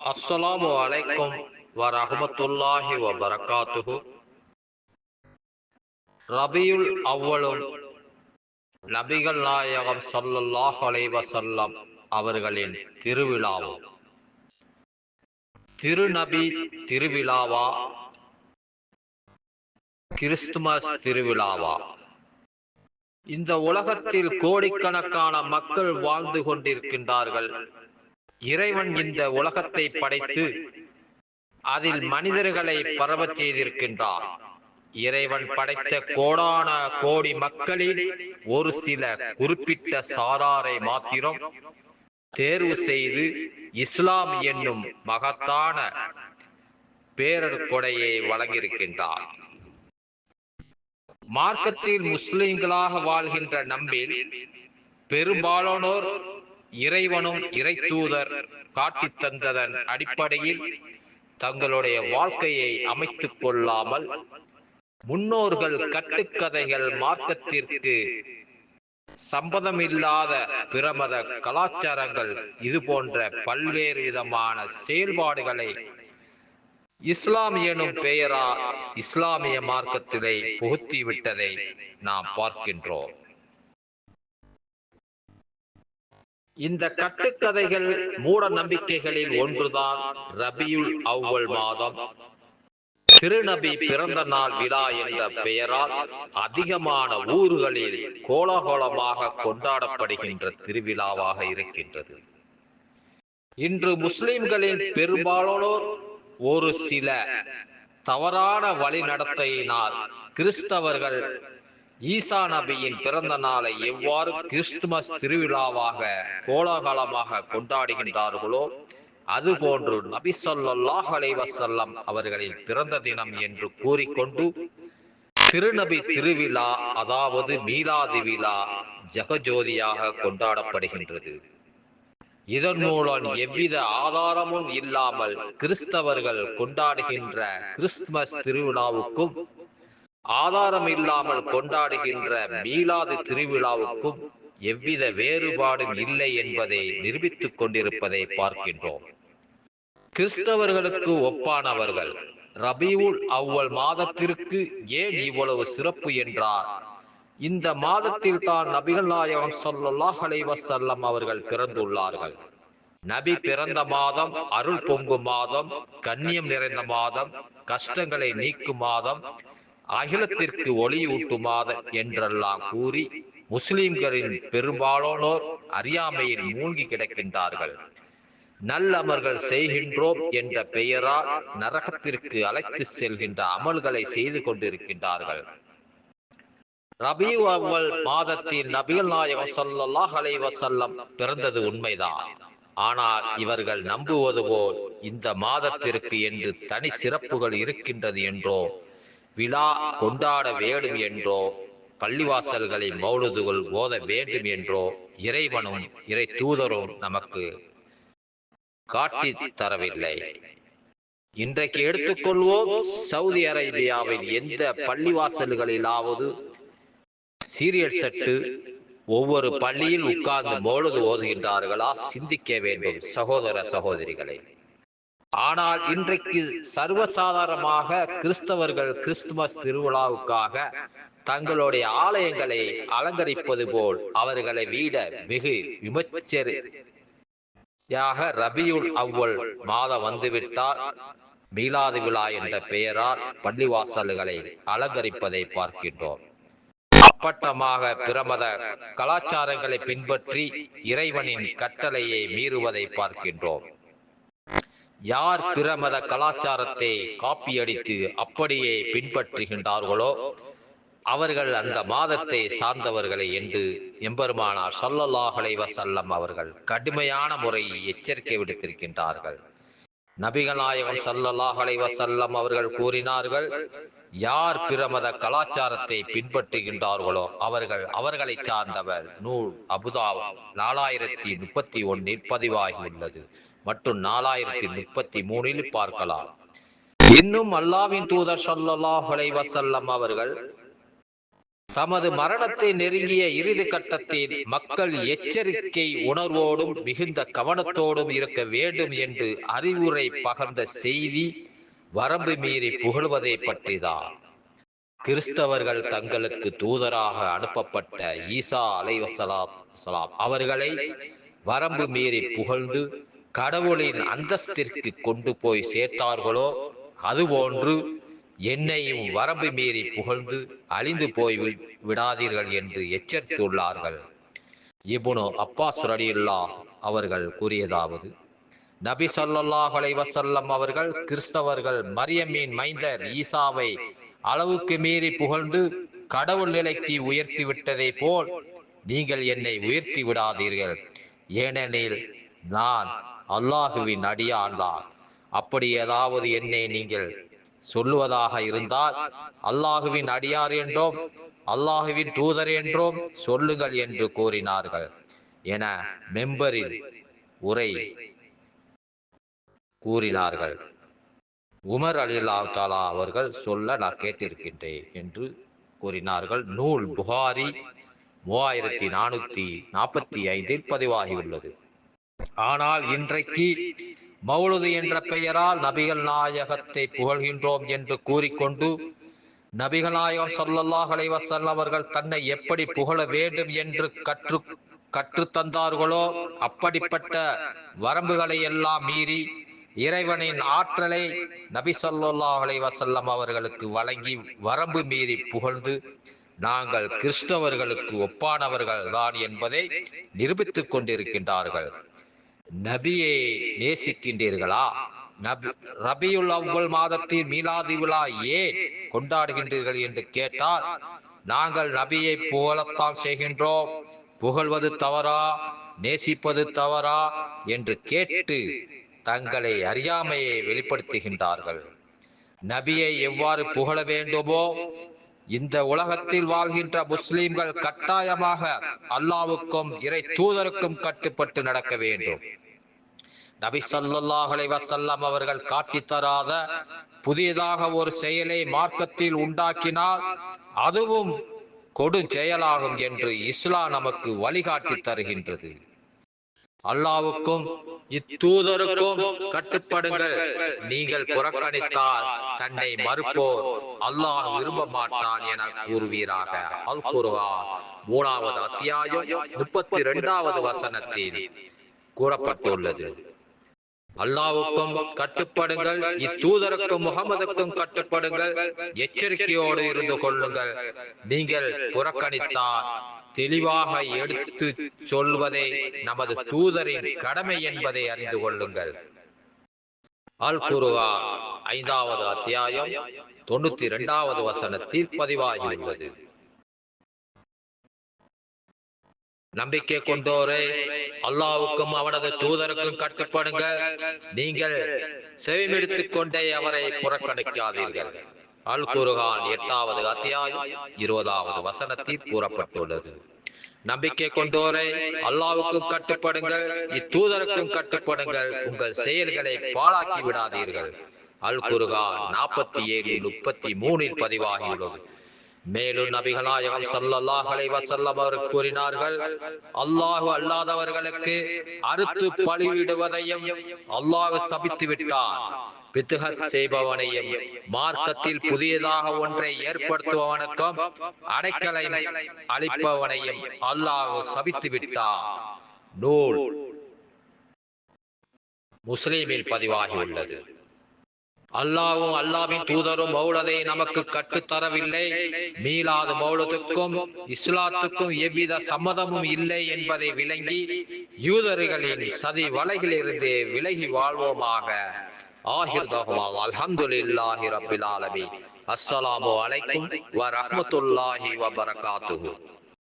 அஸ்ஸலாமு அலைக்கும் வ ரஹமத்துல்லாஹி வ பரகாத்துஹு ரபியுல் அவ்வளும் நபிகள் நாயகம் ஸல்லல்லாஹு அலைஹி வஸல்லம் அவர்களின் திருவிழாவும் திருநபி திருவிழாவா கிறிஸ்துமஸ் திருவிழாவா இந்த உலகத்தில் கோடிக்கணக்கான மக்கள் வாழ்ந்து கொண்டிருக்கின்றார்கள். இறைவன் இந்த உலகத்தை படைத்து அதில் மனிதர்களை பரவச் செய்திருக்கின்றார் இறைவன் படைத்த கோடான கோடி மக்களில் ஒரு சில குறிப்பிட்ட சாராரை மாத்திரம் தேர்வு செய்து இஸ்லாம் என்னும் மகத்தான பேரர் கொடையை வழங்கியிருக்கின்றார் மார்க்கத்தில் முஸ்லிம்களாக வாழ்கின்ற நம்பில் பெரும்பாலானோர் இறைவனும் இறைத்தூதர் காட்டி தந்ததன் அடிப்படையில் தங்களுடைய வாழ்க்கையை அமைத்துக் கொள்ளாமல் முன்னோர்கள் கட்டுக்கதைகள் மார்க்கத்திற்கு சம்பதமில்லாத பிரமத கலாச்சாரங்கள் இது போன்ற பல்வேறு விதமான செயல்பாடுகளை இஸ்லாம் எனும் பெயரா இஸ்லாமிய மார்க்கத்திலே புகுத்தி விட்டதை நாம் பார்க்கின்றோம். இந்த கட்டுக்கதைகள் மூட நம்பிக்கைகளில் ஒன்றுதான் ரபியுல் அவ்வல் மாதம். திருநபி பிறந்த நாள் விழா என்ற பெயரால் அதிகமான ஊர்களில் கோலாகோலமாக கொண்டாடப்படுகின்ற திருவிழாவாக இருக்கின்றது. இன்று முஸ்லிம்களின் பெரும்பாலானோர் ஒரு சில தவறான வழிநடத்தையினால் கிறிஸ்தவர்கள் ஈசா நபியின் பிறந்த நாளை எவ்வாறு கிறிஸ்துமஸ் திருவிழாவாக கோலாகலமாக கொண்டாடுகின்றார்களோ அதுபோன்று நபி சொல்லாஹ் அலைவசல்லம் அவர்களின் பிறந்த தினம் என்று கூறிக்கொண்டு திருநபி திருவிழா அதாவது மீலாதி விழா ஜெகஜோதியாக கொண்டாடப்படுகின்றது. இதன் மூலம் எவ்வித ஆதாரமும் இல்லாமல் கிறிஸ்தவர்கள் கொண்டாடுகின்ற கிறிஸ்துமஸ் திருவிழாவுக்கும் ஆதாரம் இல்லாமல் கொண்டாடுகின்ற மீளாது திருவிழாவுக்கும் எவ்வித வேறுபாடும் இல்லை என்பதை நிரூபித்துக் கொண்டிருப்பதை பார்க்கின்றோம். கிறிஸ்தவர்களுக்கு ஒப்பானவர்கள் ரபியுல் அவ்வல் மாதத்திற்கு ஏன் இவ்வளவு சிறப்பு என்றார்? இந்த மாதத்தில் தான் நபிகள் நாயகம் சொல்லல்லாஹ் அலைவசல்லம் அவர்கள் பிறந்துள்ளார்கள். நபி பிறந்த மாதம் அருள் பொங்கும் மாதம் கண்ணியம் நிறைந்த மாதம் கஷ்டங்களை நீக்கும் மாதம் அகிலத்திற்கு ஒளியூட்டுமாத என்றெல்லாம் கூறி முஸ்லிம்களின் பெரும்பாலானோர் அறியாமையில் மூழ்கி கிடக்கின்றார்கள். நல்லமர்கள் செய்கின்றோம் என்ற பெயரால் நரகத்திற்கு அழைத்து செல்கின்ற அமல்களை செய்து கொண்டிருக்கின்றார்கள். ரபி அவ்வல் மாதத்தில் நபிகள் நாயகம் சொல்லல்லாஹ் அலைவசல்லம் பிறந்தது உண்மைதான். ஆனால் இவர்கள் நம்புவது போல் இந்த மாதத்திற்கு என்று தனி சிறப்புகள் இருக்கின்றது என்றோ விழா கொண்டாட வேண்டும் என்றோ பள்ளிவாசல்களை மௌலுதுகள் ஓத வேண்டும் என்றோ இறைவனும் இறை தூதரும் நமக்கு காட்டி தரவில்லை. இன்றைக்கு எடுத்துக்கொள்வோம் சவுதி அரேபியாவின் எந்த பள்ளிவாசல்களிலாவது சீரியல் செட்டு ஒவ்வொரு பள்ளியில் உட்கார்ந்து மொழுது ஓதுகின்றார்களா? சிந்திக்க வேண்டும் சகோதர சகோதரிகளை. ஆனால் இன்றைக்கு சர்வசாதாரணமாக கிறிஸ்தவர்கள் கிறிஸ்துமஸ் திருவிழாவுக்காக தங்களுடைய ஆலயங்களை அலங்கரிப்பது போல் அவர்களை வீட வெகு விமர்சரியாக ரபியுல் அவ்வல் மாதம் வந்துவிட்டால் மீளாது விழா என்ற பெயரால் பள்ளிவாசல்களை அலங்கரிப்பதை பார்க்கின்றோம். அப்பட்டமாக பிரமத கலாச்சாரங்களை பின்பற்றி இறைவனின் கட்டளையை மீறுவதை பார்க்கின்றோம். யார் பிரமத கலாச்சாரத்தை காப்பியடித்து அப்படியே பின்பற்றுகின்றார்களோ அவர்கள் அந்த மாதத்தை சார்ந்தவர்களை என்று எம்பெருமானார் சொல்லல்லாஹலை வசல்லம் அவர்கள் கடுமையான முறையை எச்சரிக்கை விடுத்திருக்கின்றார்கள். நபிகநாயகம் சல்லல்லாஹலை வசல்லம் அவர்கள் கூறினார்கள் யார் பிரமத கலாச்சாரத்தை பின்பற்றுகின்றார்களோ அவர்கள் அவர்களை சார்ந்தவர் நூல் அபுதா நாலாயிரத்தி முப்பத்தி ஒன்னில் பதிவாகியுள்ளது. மற்றும் நாலாயிரத்தி முப்பத்தி மூணில் பார்க்கலாம். இன்னும் அல்லாவின் தூதர் சொல்லல்லாஹ் வசல்லம் அவர்கள் தமது மரணத்தை நெருங்கிய இறுதி கட்டத்தில் மக்கள் எச்சரிக்கை உணர்வோடும் மிகுந்த கவனத்தோடும் இருக்க வேண்டும் என்று அறிவுரை பகர்ந்த செய்தி வரம்பு மீறி புகழ்வதை பற்றிதான். கிறிஸ்தவர்கள் தங்களுக்கு தூதராக அனுப்பப்பட்ட ஈசா அலைவசலாம் அவர்களை வரம்பு மீறி புகழ்ந்து கடவுளின் அந்தஸ்திற்கு கொண்டு போய் சேர்த்தார்களோ அதுபோன்று என்னையும் வரம்பு மீறி புகழ்ந்து அழிந்து போய் விடாதீர்கள் என்று எச்சரித்துள்ளார்கள். இபுனோ அப்பாஸ் ரலியுல்லா அவர்கள் கூறியதாவது நபி ஸல்லல்லாஹு வசல்லம் அவர்கள் கிறிஸ்தவர்கள் மரியமின் மைந்தர் ஈசாவை அளவுக்கு மீறி புகழ்ந்து கடவுள் நிலைக்கு உயர்த்தி விட்டதை போல் நீங்கள் என்னை உயர்த்தி விடாதீர்கள். ஏனெனில் நான் அல்லாஹுவின் அடியான்தான். அப்படி ஏதாவது என்னை நீங்கள் சொல்லுவதாக இருந்தால் அல்லாஹுவின் அடியார் என்றோம் அல்லாஹுவின் தூதர் என்றோம் சொல்லுங்கள் என்று கூறினார்கள். என மெம்பரில் உரை கூறினார்கள். உமர் அலிலா தாலா அவர்கள் சொல்ல நான் கேட்டிருக்கின்றேன் என்று கூறினார்கள். நூல் புகாரி மூவாயிரத்தி நானூத்தி நாற்பத்தி ஐந்தில் பதிவாகியுள்ளது. ஆனால் இன்றைக்கு மௌலுது என்ற பெயரால் நபிகள் நாயகத்தை புகழ்கின்றோம் என்று கூறிக்கொண்டு நபிகள் நாயகம் சொல்லல்லாஹ் அலைவசல் அவர்கள் தன்னை எப்படி புகழ வேண்டும் என்று கற்று கற்றுத் தந்தார்களோ அப்படிப்பட்ட வரம்புகளை எல்லாம் மீறி இறைவனின் ஆற்றலை நபி ஸல்லல்லாஹு அலைவசல்லம் அவர்களுக்கு வழங்கி வரம்பு மீறி புகழ்ந்து நாங்கள் கிறிஸ்தவர்களுக்கு ஒப்பானவர்கள் தான் என்பதை நிரூபித்துக் கொண்டிருக்கின்றார்கள். நபியை நேசிக்கின்றீர்களா? நபி ரபியுல் அவ்வல் மாதத்தில் மீலாதி விழா ஏன் கொண்டாடுகின்றீர்கள் என்று கேட்டால் நாங்கள் நபியை புகழத்தான் செய்கின்றோம். புகழ்வது தவறா? நேசிப்பது தவறா? என்று கேட்டு தங்களை அறியாமையை வெளிப்படுத்துகின்றார்கள். நபியை எவ்வாறு புகழ வேண்டுமோ இந்த உலகத்தில் வாழ்கின்ற முஸ்லிம்கள் கட்டாயமாக அல்லாவுக்கும் இறை தூதருக்கும் கட்டுப்பட்டு நடக்க வேண்டும். நபி வஸல்லம் அவர்கள் காட்டித் தராத புதியதாக ஒரு செயலை மார்க்கத்தில் உண்டாக்கினால் அதுவும் கொடு செயலாகும் என்று இஸ்லாம் நமக்கு வழிகாட்டி தருகின்றது. அல்லாவுக்கும் இத்தூதருக்கும் கட்டுப்படுங்கள். நீங்கள் புறக்கணித்தால் தன்னை மறுப்போர். அல்லாஹ் விரும்ப மாட்டான் என கூறுவீராக. அல் குர்ஆன் மூணாவது அத்தியாயம் முப்பத்தி இரண்டாவது வசனத்தில் கூறப்பட்டுள்ளது. அல்லாவுக்கும் கட்டுப்படுங்கள் இத்தூதருக்கும் முகமதுக்கும் கட்டுப்படுங்கள் எச்சரிக்கையோடு இருந்து கொள்ளுங்கள். நீங்கள் புறக்கணித்தால் தெளிவாக எடுத்து சொல்வதே நமது தூதரின் கடமை என்பதை அறிந்து கொள்ளுங்கள். அல் குருவா ஐந்தாவது அத்தியாயம் தொண்ணூத்தி இரண்டாவது வசனத்தில் பதிவாகியுள்ளது. நம்பிக்கை கொண்டோரே அல்லாவுக்கும் அவனது தூதருக்கும் கட்டுப்படுங்கள். நீங்கள் செவிமெடுத்துக் கொண்டே அவரை புறக்கணிக்காதீர்கள். அல் குருகான் எட்டாவது அத்தியாயம் இருபதாவது வசனத்தில் கூறப்பட்டுள்ளது. நம்பிக்கை கொண்டோரை அல்லாவுக்கும் கட்டுப்படுங்கள். இத்தூதருக்கும் கட்டுப்படுங்கள். உங்கள் செயல்களை பாழாக்கி விடாதீர்கள். அல் குருகான் நாற்பத்தி ஏழு முப்பத்தி மூணில் பதிவாகியுள்ளது. மேலும் நபிகளாயகம் ஸல்லல்லாஹு அலைஹி வஸல்லம் அவர்கள் கூறினார்கள் அல்லாஹ் அல்லாதவர்களுக்கு அறுத்து பழிவிடுவதையும் அல்லாஹ் சபித்து விட்டான் பித்துகத் செய்பவனையும் மார்க்கத்தில் புதியதாக ஒன்றை ஏற்படுத்துபவனுக்கும் அடைக்கலை அளிப்பவனையும் அல்லாஹ் சபித்து விட்டான் நூல் முஸ்லிமில் பதிவாகியுள்ளது அல்லாவும் அல்லாவின் தூதரும் மௌலதை நமக்கு கற்றுத்தரவில்லை மீளாது மௌலத்துக்கும் இஸ்லாத்துக்கும் எவ்வித சம்மதமும் இல்லை என்பதை விளங்கி யூதர்களின் சதி வலைகளிலிருந்து விலகி வாழ்வோமாக. ஆஹிர் தகவால் அல்ஹம்துலில்லாஹி ரப்பில் ஆலமீன். அஸ்ஸலாமு அலைக்கும் வ ரஹ்மத்துல்லாஹி வ பரகாத்துஹு.